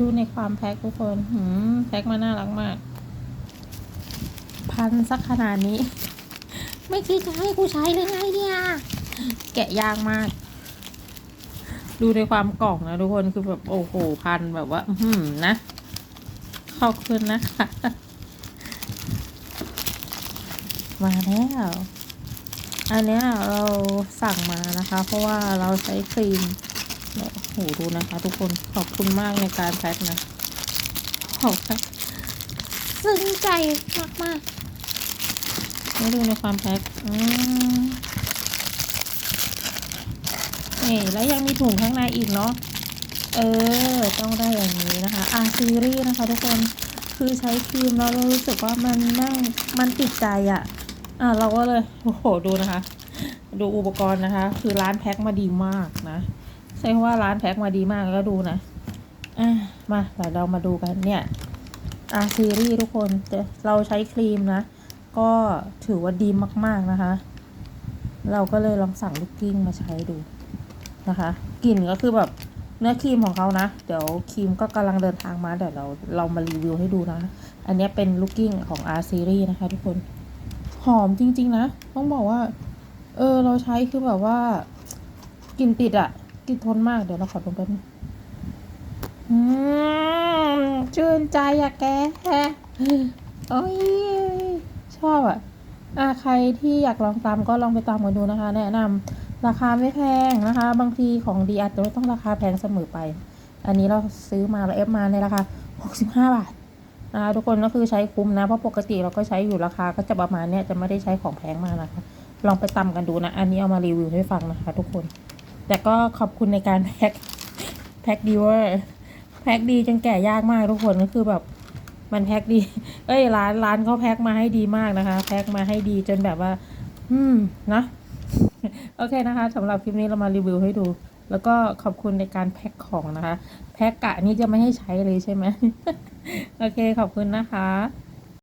ดูในความแพ็คทุกคนหืมแพ็คมาน่ารักมาก พันสักขนาดนี้ ไม่คิดจะให้กูใช้เลยไงเนี่ย แกะยากมาก ดูในความกล่องนะทุกคนคือแบบโอ้โหพันแบบว่า อื้อหืมนะ ขอบคุณนะคะ มาแล้วอันนี้เราสั่งมานะคะ เพราะว่าเราใช้ครีม โอ้โหดูนะคะ ทุกคนขอบคุณมากในการแพ็คนะขอบคุณซึ้งใจมากๆมาดูในความแพ็คอืมนี่แล้วยังมีถุงข้างในอีกเนาะเออ ต้องได้อย่างนี้นะคะอาซีรีส์นะคะ ทุกคนคือใช้ครีมแล้วเรารู้สึกว่ามันนั่งมันติดใจอะ่ะ อะเราก็เลย โอ้โห ดูนะคะ ดูอุปกรณ์นะคะ คือร้านแพ็คมาดีมากนะ ใช่ว่าร้านแพ็คมาดีมากแล้วดูนะอะมาเดี๋ยวเรามาดูกันเนี่ยอาซีรีส์ทุกคนแต่เราใช้ครีมนะ ก็ถือว่าดีมากๆนะคะ เราก็เลยลองสั่งลูกกิ้งมาใช้ดูนะคะกลิ่นก็คือแบบเนื้อครีมของเขานะ เดี๋ยวครีมก็กำลังเดินทางมา เดี๋ยวเราเรามารีวิวให้ดูนะ อันเนี้ยเป็นลูกกิ้งของ R Series นะคะทุกคน หอมจริง ๆ นะ ต้องบอกว่า เออ เราใช้คือแบบว่ากลิ่นติดอะ กินทนมาก เดี๋ยวเราขอดมแป๊บนึงอืมชื่นใจอะแกโอ้ยชอบอะอะใครที่อยากลองตามก็ลองไปตามกันดูนะคะ แนะนำราคาไม่แพงนะคะ บางทีของดีอาจจะไม่ต้องราคาแพงเสมอไป อันนี้เราซื้อมาเราเอฟมาในราคา 65 บาทนะคะทุกคนก็คือใช้คุ้มนะ เพราะปกติเราก็ใช้อยู่ราคาก็จะประมาณเนี้ยจะไม่ได้ใช้ของแพงมากนะคะ ลองไปตำกันดูนะ อันนี้เอามารีวิวให้ฟังนะคะ ทุกคน แต่ก็ขอบคุณในการแพ็คแพ็คดีเวอร์แพ็คดีจนแก่ยากมากทุกคนก็คือแบบมันแพ็คดี เอ้ยร้านร้านเขาแพ็คมาให้ดีมากนะคะ แพ็คมาให้ดีจนแบบว่า อืมนะโอเคนะคะสำหรับคลิปนี้เรามารีวิวให้ดู แล้วก็ขอบคุณในการแพ็คของนะคะ แพ็คกะนี้จะไม่ให้ใช้เลยใช่ไหมโอเคขอบคุณนะคะ